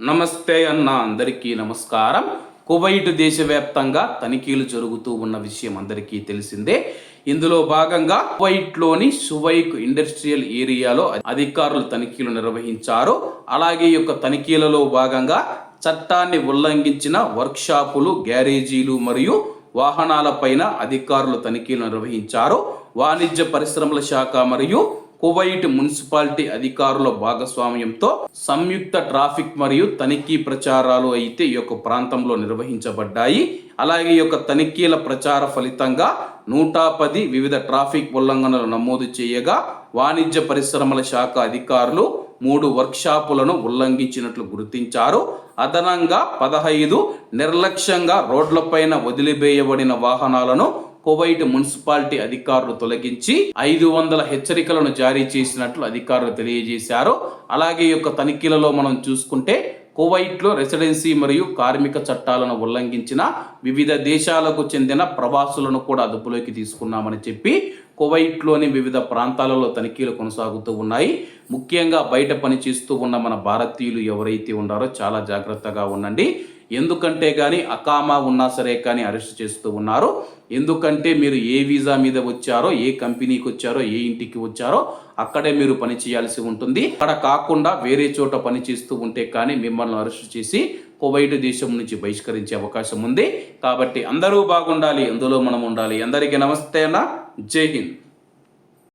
నమస్తే అన్న అందరికీ నమస్కారం. కువైట్ దేశవ్యాప్తంగా తనిఖీలు జరుగుతూ ఉన్న విషయం అందరికీ తెలిసిందే. ఇందులో భాగంగా కువైట్లోని సువైక్ ఇండస్ట్రియల్ ఏరియాలో అధికారులు తనిఖీలు నిర్వహించారు. అలాగే ఈ యొక్క తనిఖీలలో భాగంగా చట్టాన్ని ఉల్లంఘించిన వర్క్షాపులు గ్యారేజీలు మరియు వాహనాలపైన అధికారులు తనిఖీలు నిర్వహించారు. వాణిజ్య పరిశ్రమల శాఖ మరియు కువైట్ మున్సిపాలిటీ అధికారుల భాగస్వామ్యంతో సంయుక్త ట్రాఫిక్ మరియు తనిఖీ ప్రచారాలు అయితే ఈ యొక్క ప్రాంతంలో నిర్వహించబడ్డాయి. అలాగే ఈ యొక్క తనిఖీల ప్రచార ఫలితంగా నూట పది వివిధ ట్రాఫిక్ ఉల్లంఘనలు నమోదు చేయగా వాణిజ్య పరిశ్రమల శాఖ అధికారులు మూడు వర్క్షాపులను ఉల్లంఘించినట్లు గుర్తించారు. అదనంగా పదహైదు నిర్లక్ష్యంగా రోడ్లపైన వదిలివేయబడిన వాహనాలను కువైట్ మున్సిపాలిటీ అధికారులు తొలగించి ఐదు వందల హెచ్చరికలను జారీ చేసినట్లు అధికారులు తెలియజేశారు. అలాగే ఈ యొక్క తనిఖీలలో మనం చూసుకుంటే కువైట్లో రెసిడెన్సీ మరియు కార్మిక చట్టాలను ఉల్లంఘించిన వివిధ దేశాలకు చెందిన ప్రవాసులను కూడా అదుపులోకి తీసుకున్నామని చెప్పి కువైట్లోని వివిధ ప్రాంతాలలో తనిఖీలు కొనసాగుతూ ఉన్నాయి. ముఖ్యంగా బయట పనిచేస్తూ ఉన్న మన భారతీయులు ఎవరైతే ఉన్నారో చాలా జాగ్రత్తగా ఉండండి. ఎందుకంటే కానీ అకామా ఉన్నా సరే కానీ అరెస్ట్ చేస్తూ ఉన్నారు. ఎందుకంటే మీరు ఏ వీసా మీద వచ్చారో ఏ కంపెనీకి వచ్చారో ఏ ఇంటికి వచ్చారో అక్కడే మీరు పని చేయాల్సి ఉంటుంది. అక్కడ కాకుండా వేరే చోట పని చేస్తూ ఉంటే కానీ మిమ్మల్ని అరెస్ట్ చేసి కువైట్ దేశం నుంచి బహిష్కరించే అవకాశం ఉంది. కాబట్టి అందరూ బాగుండాలి అందులో మనం ఉండాలి. అందరికీ నమస్తే అన్న. జై హింద్.